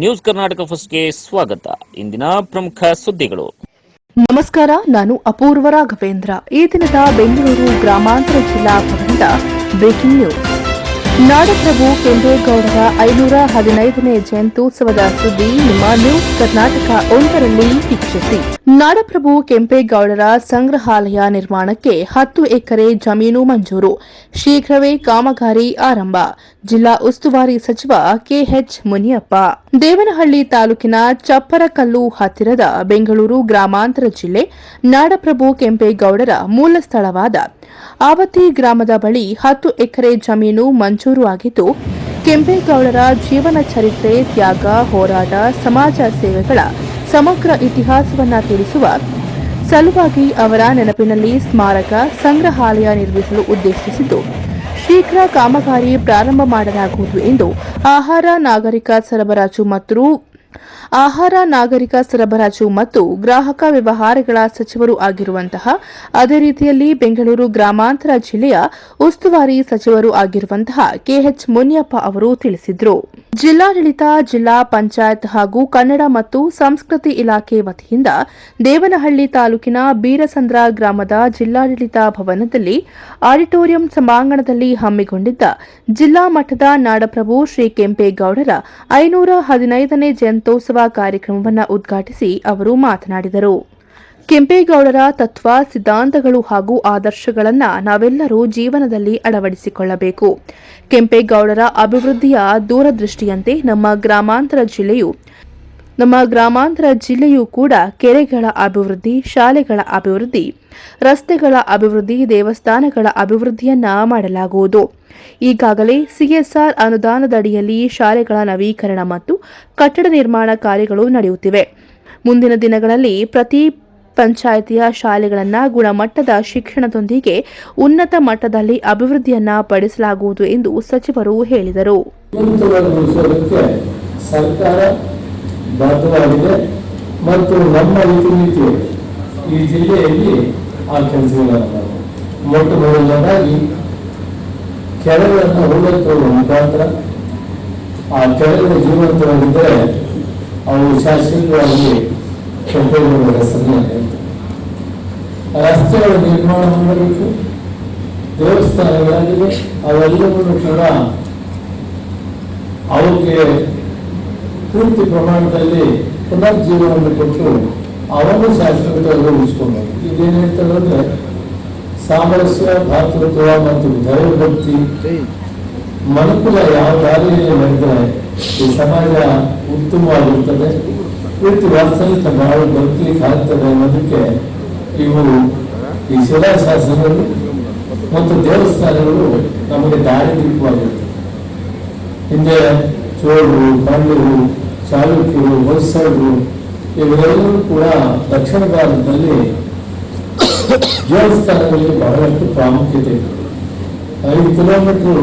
News Karnataka ಫಸ್ಟ್ಗೆ ಸ್ವಾಗತ. ಇಂದಿನ ಪ್ರಮುಖ ಸುದ್ದಿಗಳು. ನಮಸ್ಕಾರ, ನಾನು ಅಪೂರ್ವ ರಾಘವೇಂದ್ರ. ಈ ದಿನದ ಬೆಂಗಳೂರು ಗ್ರಾಮಾಂತರ ಜಿಲ್ಲಾ ಭವನದ ಬ್ರೇಕಿಂಗ್ ನ್ಯೂಸ್ ನಾಡಪ್ರಭು ಕೆಂಪೇಗೌಡರ ಐನೂರ ಹದಿನೈದನೇ ಜಯಂತ್ಯುತ್ಸವದ ಸುದ್ದಿ ನಿಮ್ಮ ನ್ಯೂಸ್ ಕರ್ನಾಟಕ ಒಂದರಲ್ಲಿ ವೀಕ್ಷಿಸಿ. ನಾಡಪ್ರಭು ಕೆಂಪೇಗೌಡರ ಸಂಗ್ರಹಾಲಯ ನಿರ್ಮಾಣಕ್ಕೆ ಹತ್ತು ಎಕರೆ ಜಮೀನು ಮಂಜೂರು. ಶೀಘ್ರವೇ ಕಾಮಗಾರಿ ಆರಂಭ. ಜಿಲ್ಲಾ ಉಸ್ತುವಾರಿ ಸಚಿವ ಕೆಎಚ್ ಮುನಿಯಪ್ಪ. ದೇವನಹಳ್ಳಿ ತಾಲೂಕಿನ ಚಪ್ಪರಕಲ್ಲು ಹತ್ತಿರದ ಬೆಂಗಳೂರು ಗ್ರಾಮಾಂತರ ಜಿಲ್ಲೆ ನಾಡಪ್ರಭು ಕೆಂಪೇಗೌಡರ ಮೂಲ ಸ್ಥಳವಾದ ಆವತಿ ಗ್ರಾಮದ ಬಳಿ ಹತ್ತು ಎಕರೆ ಜಮೀನು ಮಂಜೂರು ಆಗಿದ್ದು, ಕೆಂಪೇಗೌಡರ ಜೀವನ ಚರಿತ್ರೆ, ತ್ಯಾಗ, ಹೋರಾಟ, ಸಮಾಜ ಸೇವೆಗಳ ಸಮಗ್ರ ಇತಿಹಾಸವನ್ನು ತಿಳಿಸುವ ಸಲುವಾಗಿ ಅವರ ನೆನಪಿನಲ್ಲಿ ಸ್ಮಾರಕ ಸಂಗ್ರಹಾಲಯ ನಿರ್ಮಿಸಲು ಉದ್ದೇಶಿಸಿದ್ದು, ಶೀಘ್ರ ಕಾಮಗಾರಿ ಪ್ರಾರಂಭ ಮಾಡಲಾಗುವುದು ಎಂದು ಆಹಾರ, ನಾಗರಿಕ ಸರಬರಾಜು ಮತ್ತು ಆಹಾರ, ನಾಗರಿಕ ಸರಬರಾಜು ಮತ್ತು ಗ್ರಾಹಕ ವ್ಯವಹಾರಗಳ ಸಚಿವರು ಆಗಿರುವಂತಹ ಅದೇ ರೀತಿಯಲ್ಲಿ ಬೆಂಗಳೂರು ಗ್ರಾಮಾಂತರ ಜಿಲ್ಲೆಯ ಉಸ್ತುವಾರಿ ಸಚಿವರು ಆಗಿರುವಂತಹ ಕೆಎಚ್ ಮುನಿಯಪ್ಪ ಅವರು ತಿಳಿಸಿದರು. ಜಿಲ್ಲಾಡಳಿತ, ಜಿಲ್ಲಾ ಪಂಚಾಯತ್ ಹಾಗೂ ಕನ್ನಡ ಮತ್ತು ಸಂಸ್ಕೃತಿ ಇಲಾಖೆ ವತಿಯಿಂದ ದೇವನಹಳ್ಳಿ ತಾಲೂಕಿನ ಬೀರಸಂದ್ರ ಗ್ರಾಮದ ಜಿಲ್ಲಾಡಳಿತ ಭವನದಲ್ಲಿ ಆಡಿಟೋರಿಯಂ ಸಭಾಂಗಣದಲ್ಲಿ ಹಮ್ಮಿಕೊಂಡಿದ್ದ ಜಿಲ್ಲಾ ಮಟ್ಟದ ನಾಡಪ್ರಭು ಶ್ರೀ ಕೆಂಪೇಗೌಡರ ಐನೂರ ಹದಿನೈದನೇ ಜಯಂತ್ಯೋತ್ಸವ ಕಾರ್ಯಕ್ರಮವನ್ನು ಉದ್ಘಾಟಿಸಿ ಅವರು ಮಾತನಾಡಿದರು. ಕೆಂಪೇಗೌಡರ ತತ್ವ, ಸಿದ್ಧಾಂತಗಳು ಹಾಗೂ ಆದರ್ಶಗಳನ್ನು ನಾವೆಲ್ಲರೂ ಜೀವನದಲ್ಲಿ ಅಳವಡಿಸಿಕೊಳ್ಳಬೇಕು. ಕೆಂಪೇಗೌಡರ ಅಭಿವೃದ್ಧಿಯ ದೂರದೃಷ್ಟಿಯಂತೆ ನಮ್ಮ ಗ್ರಾಮಾಂತರ ಜಿಲ್ಲೆಯು ನಮ್ಮ ಗ್ರಾಮಾಂತರ ಜಿಲ್ಲೆಯೂ ಕೂಡ ಕೆರೆಗಳ ಅಭಿವೃದ್ಧಿ, ಶಾಲೆಗಳ ಅಭಿವೃದ್ಧಿ, ರಸ್ತೆಗಳ ಅಭಿವೃದ್ಧಿ, ದೇವಸ್ಥಾನಗಳ ಅಭಿವೃದ್ಧಿಯನ್ನ ಮಾಡಲಾಗುವುದು. ಈಗಾಗಲೇ ಸಿಎಸ್ಆರ್ ಅನುದಾನದಡಿಯಲ್ಲಿ ಶಾಲೆಗಳ ನವೀಕರಣ ಮತ್ತು ಕಟ್ಟಡ ನಿರ್ಮಾಣ ಕಾರ್ಯಗಳು ನಡೆಯುತ್ತಿವೆ. ಮುಂದಿನ ದಿನಗಳಲ್ಲಿ ಪ್ರತಿ ಪಂಚಾಯಿತಿಯ ಶಾಲೆಗಳನ್ನು ಗುಣಮಟ್ಟದ ಶಿಕ್ಷಣದೊಂದಿಗೆ ಉನ್ನತ ಮಟ್ಟದಲ್ಲಿ ಅಭಿವೃದ್ಧಿಯನ್ನ ಪಡಿಸಲಾಗುವುದು ಎಂದು ಸಚಿವರು ಹೇಳಿದರು. ಬದ್ಧವಾಗಿದೆ ಮತ್ತು ನಮ್ಮ ರೀತಿ ಈ ಜಿಲ್ಲೆಯಲ್ಲಿ ಆ ಕೆಲಸಗಳನ್ನು ಮೊಟ್ಟ ಮೊದಲನೇದಾಗಿ ಕೆರೆಗಳನ್ನು ಹೂಳೆತ್ತುವ ಮುಖಾಂತರ ಆ ಕೆರೆಗಳು ಜೀವಂತವಾಗಿದ್ದರೆ ಅವು ಶಾಶ್ವತವಾಗಿ ಕೆಂಪೇಗೌಡರ ಹೆಸರಿನ ರಸ್ತೆಗಳ ನಿರ್ಮಾಣ ಮಾಡಬೇಕು. ದೇವಸ್ಥಾನಗಳಾಗಿವೆ, ಅವೆಲ್ಲವನ್ನೂ ಕೂಡ ಅವಕ್ಕೆ ಪೂರ್ತಿ ಪ್ರಮಾಣದಲ್ಲಿ ಪುನರ್ಜೀವನವನ್ನು ಕೊಟ್ಟು ಅವನು ಶಾಶ್ವತವಾಗಿ ಉಳಿಸ್ಕೊಬೇಕು ಇದೇನು ಹೇಳ್ತಾರೆ ಅಂದ್ರೆ, ಸಾಮರಸ್ಯ, ಭಾತೃತ್ವ ಮತ್ತು ದೈವಭಕ್ತಿ ಮನುಕುಲ ಯಾವ ದಾರಿಯಲ್ಲಿ ಈ ಸಮಾಜ ಉತ್ತಮವಾಗಿರುತ್ತದೆ ಪೂರ್ತಿ ವಾಸ್ತವಿಕ ಬಾಳು ಬದುಕಲಿಕ್ಕೆ ಆಗ್ತದೆ ಅನ್ನೋದಕ್ಕೆ ಇವು ಈ ಶಿಲಾಶಾಸನಗಳು ಮತ್ತು ದೇವಸ್ಥಾನಗಳು ನಮಗೆ ದಾರಿದೀಪವಾಗಿರ್ತದೆ ಹಿಂದೆ ಚೋಳರು ಪಾಂಡ್ಯರು ಚಾಲುಕ್ಯರು ಹೊಯ್ಸಳರು ಇವರೆಲ್ಲರೂ ಕೂಡ ದಕ್ಷಿಣ ಭಾರತದಲ್ಲಿ ದೇವಸ್ಥಾನಗಳಿಗೆ ಬಹಳಷ್ಟು ಪ್ರಾಮುಖ್ಯತೆ ಇದೆ. ಐದು ಕಿಲೋಮೀಟರ್,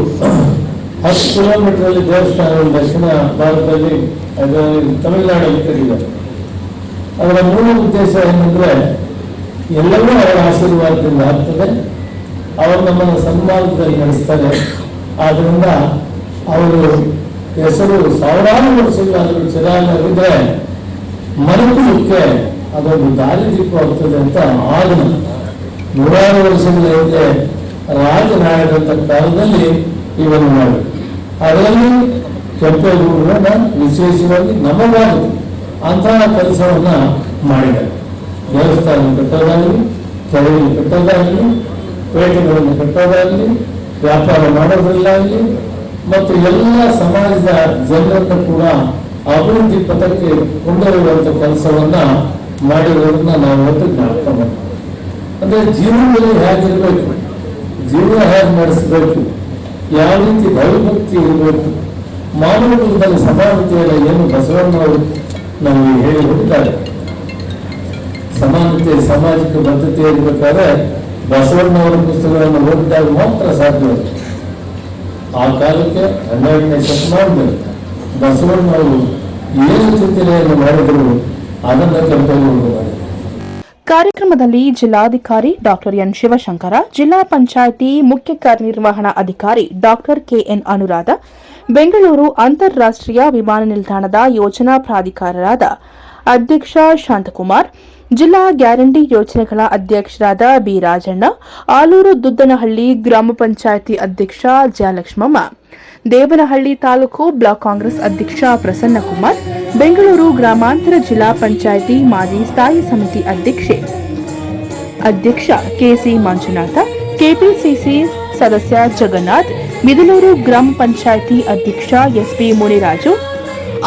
ಹತ್ತು ಕಿಲೋಮೀಟರ್ ದೇವಸ್ಥಾನಗಳು ದಕ್ಷಿಣ ಭಾರತದಲ್ಲಿ, ಅದರಲ್ಲಿ ತಮಿಳುನಾಡಲ್ಲಿ ಕರೀತಾರೆ ಅದರ ಮೂಲ ಉದ್ದೇಶ ಏನಂದ್ರೆ, ಎಲ್ಲವೂ ಅವರ ಆಶೀರ್ವಾದದಿಂದ ಆಗ್ತದೆ, ಅವರು ನಮ್ಮನ್ನು ಸನ್ಮಾನದಲ್ಲಿ ನಡೆಸ್ತಾರೆ. ಆದ್ದರಿಂದ ಅವರು ಹೆಸರು ಸಾವಿರಾರು ವರ್ಷಗಳಾದರೂ ಚಿರಾಗಿದ್ರೆ ಮನುಕುಲಕ್ಕೆ ಅದೊಂದು ದಾರಿದೀಪವಾಗ್ತದೆ ಅಂತ ಆಗ ನೂರಾರು ವರ್ಷಗಳ ಹಿಂದೆ ರಾಜನಾಯಕಂತ ಕಾಲದಲ್ಲಿ ಇವನ್ನು ಮಾಡಿ ಅದರಲ್ಲಿ ಕೆಂಪೇಗೌಡರನ್ನ ವಿಶೇಷವಾಗಿ ನಮಗಾಗಿ ಅಂತಹ ಕೆಲಸವನ್ನ ಮಾಡಿದ್ದಾರೆ ದೇವಸ್ಥಾನ ಕಟ್ಟೋದಾಗಲಿ ಕೆರೆಯನ್ನು ಕಟ್ಟೋದಾಗಲಿ ಪೇಟೆಗಳನ್ನು ಕಟ್ಟೋದಾಗಲಿ ವ್ಯಾಪಾರ ಮಾಡೋದ್ರಲ್ಲಾಗಲಿ ಮತ್ತು ಎಲ್ಲ ಸಮಾಜದ ಜನರನ್ನು ಕೂಡ ಅಭಿವೃದ್ಧಿ ಪಥಕ್ಕೆ ಕೊಂಡೊಯ್ಯುವಂತ ಕೆಲಸವನ್ನ ಮಾಡಿರೋದನ್ನ ನಾವು ಒಟ್ಟು ಜ್ಞಾಪಕ ಅಂದ್ರೆ ಜೀವನದಲ್ಲಿ ಹೇಗಿರ್ಬೇಕು? ಜೀವನ ಹೇಗೆ ನಡೆಸಬೇಕು? ಯಾವ ರೀತಿ ಭಯಭಕ್ತಿ ಇರಬೇಕು? ಮಾನವ ಸಮಾನತೆಯಲ್ಲ ಏನು ಬಸವಣ್ಣವರು ನಮಗೆ ಹೇಳಿ ಹೋಗಿದ್ದಾರೆ ಸಮಾನತೆ, ಸಾಮಾಜಿಕ ಬದ್ಧತೆ ಇರಬೇಕಾದ್ರೆ ಬಸವಣ್ಣವರ ಪುಸ್ತಕಗಳನ್ನು ಓದಿದಾಗ ಮಾತ್ರ ಸಾಧ್ಯ ಆ ಕಾಲಕ್ಕೆ ಹನ್ನೆರಡನೇ ಶತಮಾನದಲ್ಲಿ ಬಸವಣ್ಣವರು ಏನು ಚಿಂತನೆಯನ್ನು ಮಾಡಿದ್ರು, ಅದನ್ನು ಕಂಪನಿಗಳು ಕಾರ್ಯಕ್ರಮದಲ್ಲಿ ಜಿಲ್ಲಾಧಿಕಾರಿ ಡಾಕ್ಟರ್ ಎನ್ ಶಿವಶಂಕರ, ಜಿಲ್ಲಾ ಪಂಚಾಯಿತಿ ಮುಖ್ಯ ಕಾರ್ಯನಿರ್ವಹಣಾ ಅಧಿಕಾರಿ ಡಾಕ್ಟರ್ ಕೆಎನ್ ಅನುರಾಧ, ಬೆಂಗಳೂರು ಅಂತಾರಾಷ್ಟ್ರೀಯ ವಿಮಾನ ನಿಲ್ದಾಣದ ಯೋಜನಾ ಪ್ರಾಧಿಕಾರರಾದ ಅಧ್ಯಕ್ಷ ಶಾಂತಕುಮಾರ್ ಜಿಲ್ಲಾ ಗ್ಯಾರಂಟಿ ಯೋಜನೆಗಳ ಅಧ್ಯಕ್ಷರಾದ ಬಿ ರಾಜಣ್ಣ, ಆಲೂರು ದುದ್ದನಹಳ್ಳಿ ಗ್ರಾಮ ಪಂಚಾಯಿತಿ ಅಧ್ಯಕ್ಷ ಜಯಲಕ್ಷ್ಮಮ್ಮ, ದೇವನಹಳ್ಳಿ ತಾಲೂಕು ಬ್ಲಾಕ್ ಕಾಂಗ್ರೆಸ್ ಅಧ್ಯಕ್ಷ ಪ್ರಸನ್ನಕುಮಾರ್, ಬೆಂಗಳೂರು ಗ್ರಾಮಾಂತರ ಜಿಲ್ಲಾ ಪಂಚಾಯಿತಿ ಮಾಜಿ ಸ್ಥಾಯಿ ಸಮಿತಿ ಅಧ್ಯಕ್ಷೆ ಅಧ್ಯಕ್ಷ ಕೆಸಿ ಮಂಜುನಾಥ, ಕೆಪಿಸಿಸಿ ಸದಸ್ಯ ಜಗನ್ನಾಥ್ ಮಿದಲೂರು ಗ್ರಾಮ ಪಂಚಾಯಿತಿ ಅಧ್ಯಕ್ಷ ಎಸ್ಪಿ ಮುನಿರಾಜು,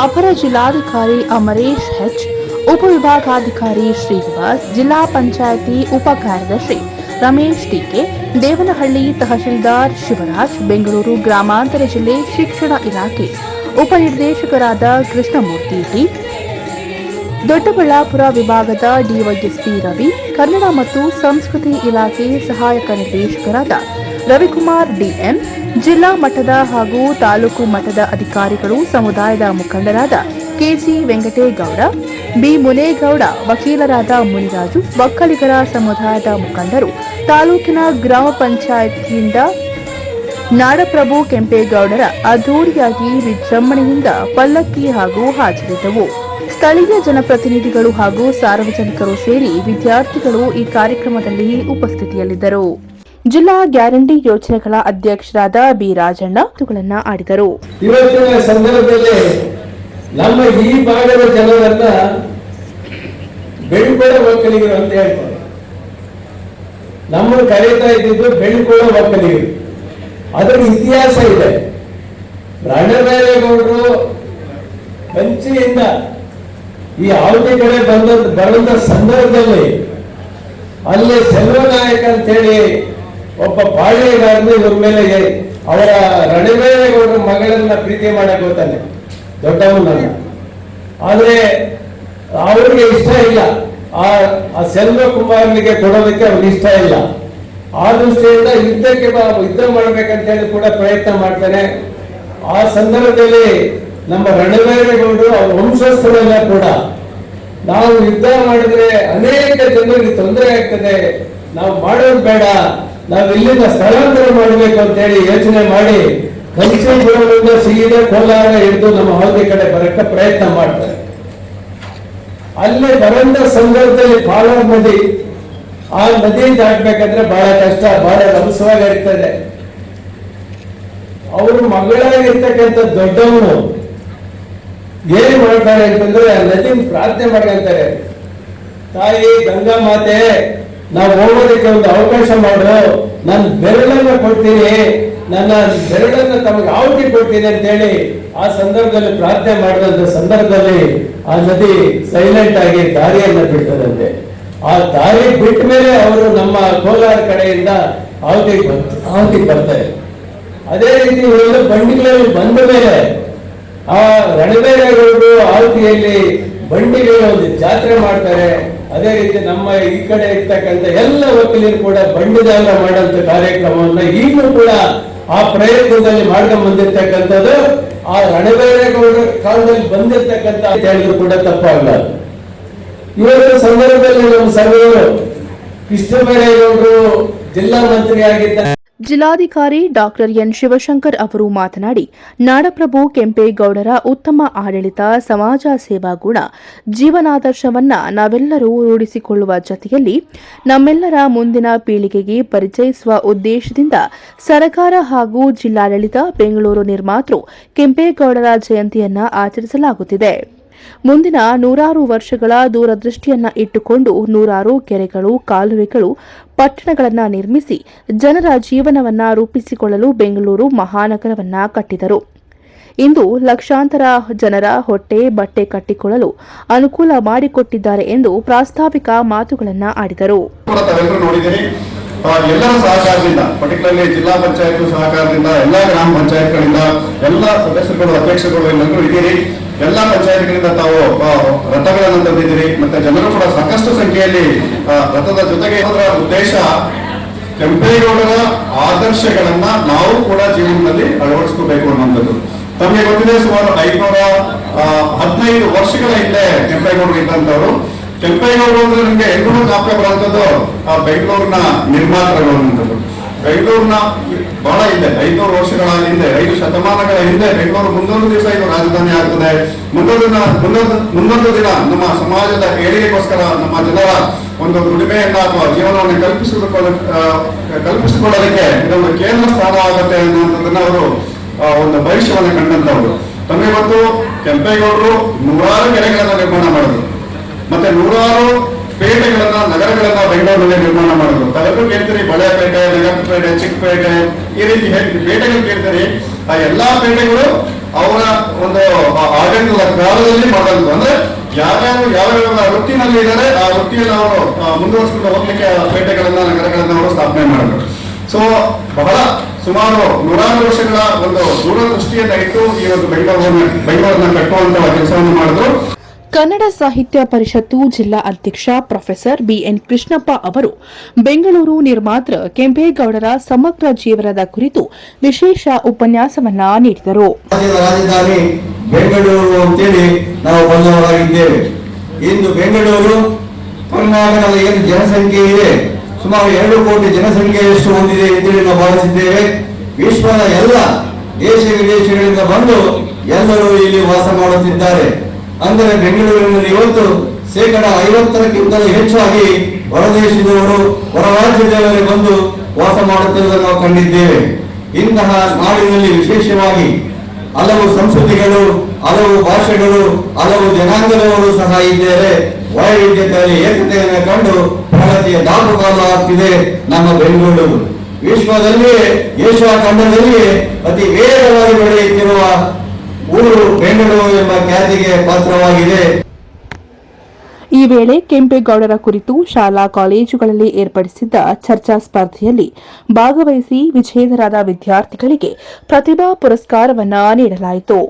ಅಪರ ಜಿಲ್ಲಾಧಿಕಾರಿ ಅಮರೇಶ್ ಎಚ್ ಉಪವಿಭಾಗಾಧಿಕಾರಿ ಶ್ರೀನಿವಾಸ್, ಜಿಲ್ಲಾ ಪಂಚಾಯಿತಿ ಉಪ ಕಾರ್ಯದರ್ಶಿ ರಮೇಶ್ ಟಿಕೆ ದೇವನಹಳ್ಳಿ ತಹಶೀಲ್ದಾರ್ ಶಿವರಾಜ್, ಬೆಂಗಳೂರು ಗ್ರಾಮಾಂತರ ಜಿಲ್ಲೆ ಶಿಕ್ಷಣ ಇಲಾಖೆ ಉಪನಿರ್ದೇಶಕರಾದ ಕೃಷ್ಣಮೂರ್ತಿ ಟಿ ದೊಡ್ಡಬಳ್ಳಾಪುರ ವಿಭಾಗದ ಡಿವೈಎಸ್ಪಿ ರವಿ, ಕನ್ನಡ ಮತ್ತು ಸಂಸ್ಕೃತಿ ಇಲಾಖೆ ಸಹಾಯಕ ನಿರ್ದೇಶಕರಾದ ರವಿಕುಮಾರ್ ಡಿಎಂ, ಜಿಲ್ಲಾ ಮಟ್ಟದ ಹಾಗೂ ತಾಲೂಕು ಮಟ್ಟದ ಅಧಿಕಾರಿಗಳು, ಸಮುದಾಯದ ಮುಖಂಡರಾದ ಕೆಸಿ ವೆಂಕಟೇಗೌಡ ಬಿ. ಮುನೇಗೌಡ, ವಕೀಲರಾದ ಮುನಿರಾಜು, ಒಕ್ಕಲಿಗರ ಸಮುದಾಯದ ಮುಖಂಡರು, ತಾಲೂಕಿನ ಗ್ರಾಮ ಪಂಚಾಯತಿಯಿಂದ ನಾಡಪ್ರಭು ಕೆಂಪೇಗೌಡರ ಅದ್ದೂರಿಯಾಗಿ ವಿಜೃಂಭಣೆಯಿಂದ ಪಲ್ಲಕ್ಕಿ ಹಾಗೂ ಹಾಜರಿದ್ದವು. ಸ್ಥಳೀಯ ಜನಪ್ರತಿನಿಧಿಗಳು ಹಾಗೂ ಸಾರ್ವಜನಿಕರು ಸೇರಿ ವಿದ್ಯಾರ್ಥಿಗಳು ಈ ಕಾರ್ಯಕ್ರಮದಲ್ಲಿ ಉಪಸ್ಥಿತಿಯಲ್ಲಿದ್ದರು. ಜಿಲ್ಲಾ ಗ್ಯಾರಂಟಿ ಯೋಜನೆಗಳ ಅಧ್ಯಕ್ಷರಾದ ಬಿ. ರಾಜಣ್ಣ ಆಡಿದರು. ನಮ್ಮ ಈ ಭಾಗದ ಜನರನ್ನ ಬೆಳ್ಕೊಳ ಒಕ್ಕಲಿಗರು ಅಂತ ಹೇಳ್ತಾರೆ. ನಮ್ಮನ್ನು ಕರೀತಾ ಇದ್ದಿದ್ದು ಬೆಳ್ಕೊಳ ಒಕ್ಕಲಿಗರು. ಅದರ ಇತಿಹಾಸ ಇದೆ. ರಣಬೇರೇಗೌಡರು ಕಂಚಿಯಿಂದ ಈ ಆವತಿ ಕಡೆ ಬಂದ ಬರೆದ ಸಂದರ್ಭದಲ್ಲಿ ಅಲ್ಲಿ ಸೆಲ್ವನಾಯಕ ಅಂತೇಳಿ ಒಬ್ಬ ಪಾಳ್ಯಗಾರನು ಇವ್ರ ಮೇಲೆ ಅವರ ರಣಬೇರೇಗೌಡರ ಮಗಳನ್ನ ಪ್ರೀತಿ ಮಾಡಕ್ ಹೋಗ್ತಾನೆ. ದೊಡ್ಡವನನ್ನ ಆದರೆ ಅವರಿಗೆ ಇಷ್ಟ ಇಲ್ಲ. ಆ ಆ ಕುಮಾರನಿಗೆ ಕೊಡೋದಕ್ಕೆ ಅವ್ರಿಗೆ ಇಷ್ಟ ಇಲ್ಲ. ಆ ದೃಷ್ಟಿಯಿಂದ ಯುದ್ಧಕ್ಕೆ ಯುದ್ಧ ಮಾಡ್ಬೇಕಂತ ಹೇಳಿ ಕೂಡ ಪ್ರಯತ್ನ ಮಾಡ್ತಾನೆ. ಆ ಸಂದರ್ಭದಲ್ಲಿ ನಮ್ಮ ರಣವೇರಗೌಡರು, ಅವ್ರ ವಂಶಸ್ಥರೆಲ್ಲ ಕೂಡ ನಾವು ಯುದ್ಧ ಮಾಡಿದ್ರೆ ಅನೇಕ ಜನರಿಗೆ ತೊಂದರೆ ಆಗ್ತದೆ. ನಾವು ಮಾಡೋದು ಬೇಡ. ನಾವು ಇಲ್ಲಿಂದ ಸ್ಥಳಾಂತರ ಮಾಡಬೇಕು ಅಂತ ಹೇಳಿ ಯೋಚನೆ ಮಾಡಿ ಕಂಚಿಪುರದಿಂದ ಸೀದಾ ಕೋಲಾರ ಹಿಡಿದು ನಮ್ಮ ಹೊಲದ ಕಡೆ ಬರಕ್ಕೆ ಪ್ರಯತ್ನ ಮಾಡ್ತಾರೆ. ಅಲ್ಲಿ ಬರಂತ ಸಂದರ್ಭದಲ್ಲಿ ಪಾಲಾರ್ ನದಿ, ಆ ನದಿ ದಾಟ್ಬೇಕಂದ್ರೆ ಬಹಳ ಕಷ್ಟ ಬಹಳ ರಭಸವಾಗಿ ಇರ್ತದೆ ಅವರು ಮಗಳಾಗಿರ್ತಕ್ಕಂಥ ದೊಡ್ಡವನು ಏನ್ ಮಾಡ್ತಾರೆ ಅಂತಂದ್ರೆ ಆ ನದಿ ಪ್ರಾರ್ಥನೆ ಮಾಡ್ಕೊಂತಾರೆ ತಾಯಿ, ಗಂಗಾ ಮಾತೆ, ನಾವು ಹೋಗೋದಕ್ಕೆ ಒಂದು ಅವಕಾಶ ಮಾಡು ನಾನು ಬೆರಳನ್ನ ಕೊಡ್ತೀನಿ. ನನ್ನ ಬೆರಳನ್ನು ತಮಗೆ ಆಹುತಿ ಕೊಡ್ತೀನಿ ಅಂತ ಹೇಳಿ ಆ ಸಂದರ್ಭದಲ್ಲಿ ಪ್ರಾರ್ಥನೆ ಮಾಡಿದಂತ ಸಂದರ್ಭದಲ್ಲಿ ಆ ನದಿ ಸೈಲೆಂಟ್ ಆಗಿ ದಾರಿಯನ್ನ ಬಿಟ್ಟದಂತೆ. ಆ ದಾರಿ ಬಿಟ್ಟ ಮೇಲೆ ಅವರು ನಮ್ಮ ಕೋಲಾರ ಕಡೆಯಿಂದ ಆಹುತಿ ಆಹುತಿ ಬರ್ತಾರೆ. ಅದೇ ರೀತಿ ಇವೆಲ್ಲ ಬಂಡಿಗಳಲ್ಲಿ ಬಂದ ಮೇಲೆ ಆ ರಣಬೇರೇಗೌಡರು ಆವತಿಯಲ್ಲಿ ಬಂಡಿಗಳು ಒಂದು ಜಾತ್ರೆ ಮಾಡ್ತಾರೆ. ಅದೇ ರೀತಿ ನಮ್ಮ ಈ ಕಡೆ ಇರ್ತಕ್ಕಂಥ ಎಲ್ಲ ವಕೀಲರು ಕೂಡ ಬಂಡಿದಾಗ ಮಾಡುವಂತ ಕಾರ್ಯಕ್ರಮವನ್ನ ಈಗಲೂ ಕೂಡ ಆ ಪ್ರಯತ್ನದಲ್ಲಿ ಮಾಡ್ಕೊಂಡ್ ಬಂದಿರ್ತಕ್ಕಂಥದ್ದು, ಆ ರಣಬೇರೇಗೌಡ ಕಾಲದಲ್ಲಿ ಬಂದಿರ್ತಕ್ಕಂಥ ಹೇಳಿದ್ರು ಕೂಡ ತಪ್ಪಾಗಲ್ಲ. ಇವತ್ತು ಸಂದರ್ಭದಲ್ಲಿ ನಮ್ಮ ಸರ್ವರು ಕೃಷ್ಣ ಜಿಲ್ಲಾ ಮಂತ್ರಿ ಆಗಿದ್ದ ಜಿಲ್ಲಾಧಿಕಾರಿ ಡಾಕ್ಟರ್ ಎನ್ ಶಿವಶಂಕರ್ ಅವರು ಮಾತನಾಡಿ, ನಾಡಪ್ರಭು ಕೆಂಪೇಗೌಡರ ಉತ್ತಮ ಆಡಳಿತ, ಸಮಾಜ ಸೇವಾ ಗುಣ, ಜೀವನಾದರ್ಶವನ್ನ ನಾವೆಲ್ಲರೂ ರೂಢಿಸಿಕೊಳ್ಳುವ ಜತೆಯಲ್ಲಿ ನಮ್ಮೆಲ್ಲರ ಮುಂದಿನ ಪೀಳಿಗೆಗೆ ಪರಿಚಯಿಸುವ ಉದ್ದೇಶದಿಂದ ಸರ್ಕಾರ ಹಾಗೂ ಜಿಲ್ಲಾಡಳಿತ ಬೆಂಗಳೂರು ನಿರ್ಮಾತೃ ಕೆಂಪೇಗೌಡರ ಜಯಂತಿಯನ್ನ ಆಚರಿಸಲಾಗುತ್ತಿದೆ. ಮುಂದಿನ ನೂರಾರು ವರ್ಷಗಳ ದೂರದೃಷ್ಟಿಯನ್ನ ಇಟ್ಟುಕೊಂಡು ನೂರಾರು ಕೆರೆಗಳು, ಕಾಲುವೆಗಳು, ಪಟ್ಟಣಗಳನ್ನು ನಿರ್ಮಿಸಿ ಜನರ ಜೀವನವನ್ನ ರೂಪಿಸಿಕೊಳ್ಳಲು ಬೆಂಗಳೂರು ಮಹಾನಗರವನ್ನ ಕಟ್ಟಿದರು. ಇಂದು ಲಕ್ಷಾಂತರ ಜನರ ಹೊಟ್ಟೆ ಬಟ್ಟೆ ಕಟ್ಟಿಕೊಳ್ಳಲು ಅನುಕೂಲ ಮಾಡಿಕೊಟ್ಟಿದ್ದಾರೆ ಎಂದು ಪ್ರಾಸ್ತಾವಿಕ ಮಾತುಗಳನ್ನು ಆಡಿದರು. ಎಲ್ಲರ ಸಹಕಾರದಿಂದ ಪರ್ಟಿಕ್ಯುಲರ್ಲಿ ಜಿಲ್ಲಾ ಪಂಚಾಯತ್ ಸಹಕಾರದಿಂದ, ಎಲ್ಲ ಗ್ರಾಮ ಪಂಚಾಯತ್ಗಳಿಂದ, ಎಲ್ಲ ಸದಸ್ಯರುಗಳು, ಅಧ್ಯಕ್ಷರುಗಳು ಎಲ್ಲರೂ ಇದ್ದೀರಿ. ಎಲ್ಲ ಪಂಚಾಯತ್ಗಳಿಂದ ತಾವು ರಥಗಳನ್ನು ತಂದಿದ್ದೀರಿ, ಮತ್ತೆ ಜನರು ಕೂಡ ಸಾಕಷ್ಟು ಸಂಖ್ಯೆಯಲ್ಲಿ ರಥದ ಜೊತೆಗೆ ಅದರ ಉದ್ದೇಶ ಕೆಂಪೇಗೌಡರ ಆದರ್ಶಗಳನ್ನ ನಾವು ಕೂಡ ಜೀವನದಲ್ಲಿ ಅಳವಡಿಸ್ಕೋಬೇಕು ಅನ್ನುವಂಥದ್ದು. ತಮಗೆ ಗೊತ್ತಿದೆ ಸುಮಾರು ಐನೂರ ಹದಿನೈದು ವರ್ಷಗಳ ಹಿಂದೆ ಕೆಂಪೇಗೌಡರು ಇದ್ದಂಥವ್ರು. ಕೆಂಪೇಗೌಡರು ಅಂದ್ರೆ ನಮ್ಗೆ ಎಲ್ಲರೂ ಜ್ಞಾಪಕ ಬರುವಂತದ್ದು ಆ, ಬೆಂಗಳೂರಿನ ನಿರ್ಮಾತೃಗಳು ಅನ್ನುವಂಥದ್ದು. ಬೆಂಗಳೂರಿನ ಬಹಳ ಹಿಂದೆ ಐನೂರು ವರ್ಷಗಳ ಹಿಂದೆ, ಐದು ಶತಮಾನಗಳ ಹಿಂದೆ ಬೆಂಗಳೂರು ಮುಂದೊಂದು ದಿವಸ ಇದು ರಾಜಧಾನಿ ಆಗ್ತದೆ. ಮುಂದೊಂದು ದಿನ ಮುಂದೊಂದು ಮುಂದೊಂದು ದಿನ ನಮ್ಮ ಸಮಾಜದ ಏಳಿಗೆಗೋಸ್ಕರ ನಮ್ಮ ಜನರ ಒಂದು ದುಡಿಮೆಯನ್ನ ಅಥವಾ ಜೀವನವನ್ನು ಕಲ್ಪಿಸಿಕೊಳ್ಳ ಕಲ್ಪಿಸಿಕೊಳ್ಳಲಿಕ್ಕೆ ಇದೊಂದು ಕೇಂದ್ರ ಸ್ಥಾನ ಆಗುತ್ತೆ ಅನ್ನುವಂಥದ್ದನ್ನ ಅವರು ಒಂದು ಭವಿಷ್ಯವನ್ನು ಕಂಡಂತವರು ತಮಗೆ ಗೊತ್ತು ಕೆಂಪೇಗೌಡರು ನೂರಾರು ಕೆರೆಗಳನ್ನು ನಿರ್ಮಾಣ ಮಾಡಿದ್ರು. ಮತ್ತೆ ನೂರಾರು ಪೇಟೆಗಳನ್ನ, ನಗರಗಳನ್ನ ಬೆಂಗಳೂರಿನಲ್ಲಿ ನಿರ್ಮಾಣ ಮಾಡಿದ್ರು ತಾವೆಲ್ಲರೂ ಕೇಳ್ತೀರಿ ಬಳೆಪೇಟೆ ನಗರಪೇಟೆ, ಚಿಕ್ಕಪೇಟೆ, ಈ ರೀತಿ ಪೇಟೆಗಳು ಕೇಳ್ತೀರಿ. ಆ ಎಲ್ಲಾ ಪೇಟೆಗಳು ಅವರ ಒಂದು ಆಡಳಿತದ ಕಾಲದಲ್ಲಿ ಮಾಡಿದ್ರು ಅಂದ್ರೆ ಯಾರ್ಯಾರು ಯಾವ್ಯಾವ ವೃತ್ತಿನಲ್ಲಿ ಇದ್ದಾರೆ, ಆ ವೃತ್ತಿಯನ್ನು ಅವರು ಮುಂದುವರಿಸ್ಕೊಂಡು ಹೋಗ್ಲಿಕ್ಕೆ ಪೇಟೆಗಳನ್ನ, ನಗರಗಳನ್ನ ಅವರು ಸ್ಥಾಪನೆ ಮಾಡಿದ್ರು ಸೊ ಬಹಳ ಸುಮಾರು ನೂರಾರು ವರ್ಷಗಳ ಒಂದು ದೂರದೃಷ್ಟಿಯನ್ನ ಇಟ್ಟು ಈ ಒಂದು ಬೆಂಗಳೂರನ್ನ ಬೆಂಗಳೂರನ್ನ ಕಟ್ಟುವಂತ ಕೆಲಸವನ್ನು ಮಾಡಿದ್ರು. ಕನ್ನಡ ಸಾಹಿತ್ಯ ಪರಿಷತ್ತು ಜಿಲ್ಲಾ ಅಧ್ಯಕ್ಷ ಪ್ರೊಫೆಸರ್ ಬಿಎನ್ ಕೃಷ್ಣಪ್ಪ ಅವರು ಬೆಂಗಳೂರು ನಿರ್ಮಾತೃ ಕೆಂಪೇಗೌಡರ ಸಮಗ್ರ ಜೀವನದ ಕುರಿತು ವಿಶೇಷ ಉಪನ್ಯಾಸವನ್ನ ನೀಡಿದರು. ಬೆಂಗಳೂರು ಅಂತೇಳಿ ನಾವು ಬಂದವರಾಗಿದ್ದೇವೆ. ಇಂದು ಬೆಂಗಳೂರು ಕರ್ನಾಟಕದ ಏನು ಜನಸಂಖ್ಯೆ ಇದೆ, ಸುಮಾರು ಎರಡು ಕೋಟಿ ಜನಸಂಖ್ಯೆಯಷ್ಟು ಹೊಂದಿದೆ ಅಂತೇಳಿ ನಾವು ಭಾವಿಸಿದ್ದೇವೆ. ವಿಶ್ವದ ಎಲ್ಲ ದೇಶ ವಿದೇಶಗಳಿಂದ ಬಂದು ಎಲ್ಲರೂ ಇಲ್ಲಿ ವಾಸ ಮಾಡುತ್ತಿದ್ದಾರೆ. ಅಂದರೆ ಬೆಂಗಳೂರಿನಲ್ಲಿ ಇವತ್ತು ಶೇಕಡ ಐವತ್ತರಕ್ಕಿಂತಲೂ ಹೆಚ್ಚಾಗಿ ಹೊರದೇಶದವರು, ಹೊರ ರಾಜ್ಯದವರೇ ಬಂದು ವಾಸ ಮಾಡುತ್ತಿರುವುದನ್ನು ನಾವು ಕಂಡಿದ್ದೇವೆ. ಇಂತಹ ನಾಡಿನಲ್ಲಿ ವಿಶೇಷವಾಗಿ ಹಲವು ಸಂಸ್ಕೃತಿಗಳು, ಹಲವು ಭಾಷೆಗಳು, ಹಲವು ಜನಾಂಗದವರು ಸಹ ಇದ್ದೇವೆ ವೈವಿಧ್ಯತೆಯಲ್ಲಿ ಏಕತೆಯನ್ನು ಕಂಡು ಪ್ರಗತಿಯ ದಾಪುಗಾಲು ಆಗ್ತಿದೆ ನಮ್ಮ ಬೆಂಗಳೂರು. ವಿಶ್ವದಲ್ಲಿಯೇ, ಏಷ್ಯಾ ಖಂಡದಲ್ಲಿಯೇ ಅತಿ ವೇಗವಾಗಿ ಬೆಳೆಯುತ್ತಿರುವ ಊರು ಬೆಂಗಳೂರು ಎಂಬ ಖ್ಯಾತಿಗೆ ಪಾತ್ರವಾಗಿದೆ. ಈ ವೇಳೆ ಕೆಂಪೇಗೌಡರ ಕುರಿತು ಶಾಲಾ ಕಾಲೇಜುಗಳಲ್ಲಿ ಏರ್ಪಡಿಸಿದ್ದ ಚರ್ಚಾ ಸ್ಪರ್ಧೆಯಲ್ಲಿ ಭಾಗವಹಿಸಿ ವಿಜೇತರಾದ ವಿದ್ಯಾರ್ಥಿಗಳಿಗೆ ಪ್ರತಿಭಾ ಪುರಸ್ಕಾರವನ್ನ ನೀಡಲಾಯಿತು.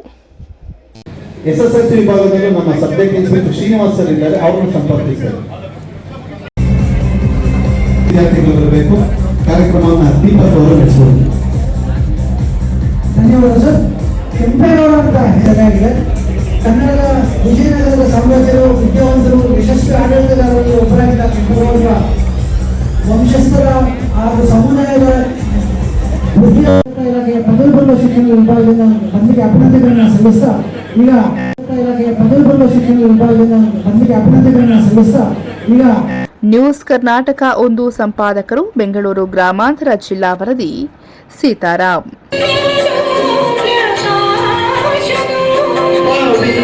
ಎಸ್ಎಸ್ಎಲ್ಸಿ ಎಸ್ ವಿಭಾಗದಲ್ಲಿ ನಮ್ಮ ಸಬ್ಜೆಕ್ಟ್ ಇನ್ಸ್ಪೆಕ್ಟರ್ ಶ್ರೀನಿವಾಸ್ ಸರ್ ಇದ್ದಾರೆ ಅವರನ್ನು ಸಂಪರ್ಕಿಸಬೇಕು ವಿದ್ಯಾರ್ಥಿಗಳು ಬರಬೇಕು. ಕಾರ್ಯಕ್ರಮವನ್ನು ದೀಪಕ್ ಅವರು ನಡೆಸಬಹುದು. ಧನ್ಯವಾದ ಸರ್. ಕೆಂಪೇಗೌಡ ಅಂತ ಹೆಸರಾಗಿದೆ. ಕನ್ನಡದ ವಿಜಯನಗರದ ಸಾಮ್ರಾಜ್ಯರು ವಿದ್ಯಾವಂತರು, ಯಶಸ್ವಿ ಆಡಳಿತಗಾರರಲ್ಲಿ ಒಬ್ಬರಾಗಿದ್ದ ಕೆಂಪೇಗೌಡರ ವಂಶಸ್ಥರ ಹಾಗೂ ಸಮುದಾಯದ ಇಲಾಖೆಯ ಶಿಕ್ಷಣ ವಿಭಾಗದಿಂದ ಬಂದಿಗೆ ಅಭಿನಂದನೆಗಳನ್ನು ಈಗ ಇಲಾಖೆಯ ಶಿಕ್ಷಣ ವಿಭಾಗದಿಂದ ಬಂದಿಗೆ ಅಭಿನಂದನೆಗಳನ್ನು ಸಲ್ಲಿಸ್ತಾ, ಈಗ ನ್ಯೂಸ್ ಕರ್ನಾಟಕ ಒಂದು ಸಂಪಾದಕರು, ಬೆಂಗಳೂರು ಗ್ರಾಮಾಂತರ ಜಿಲ್ಲಾ ವರದಿ, ಸೀತಾರಾಮ್. হবে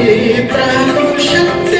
প্রাণ শক্তি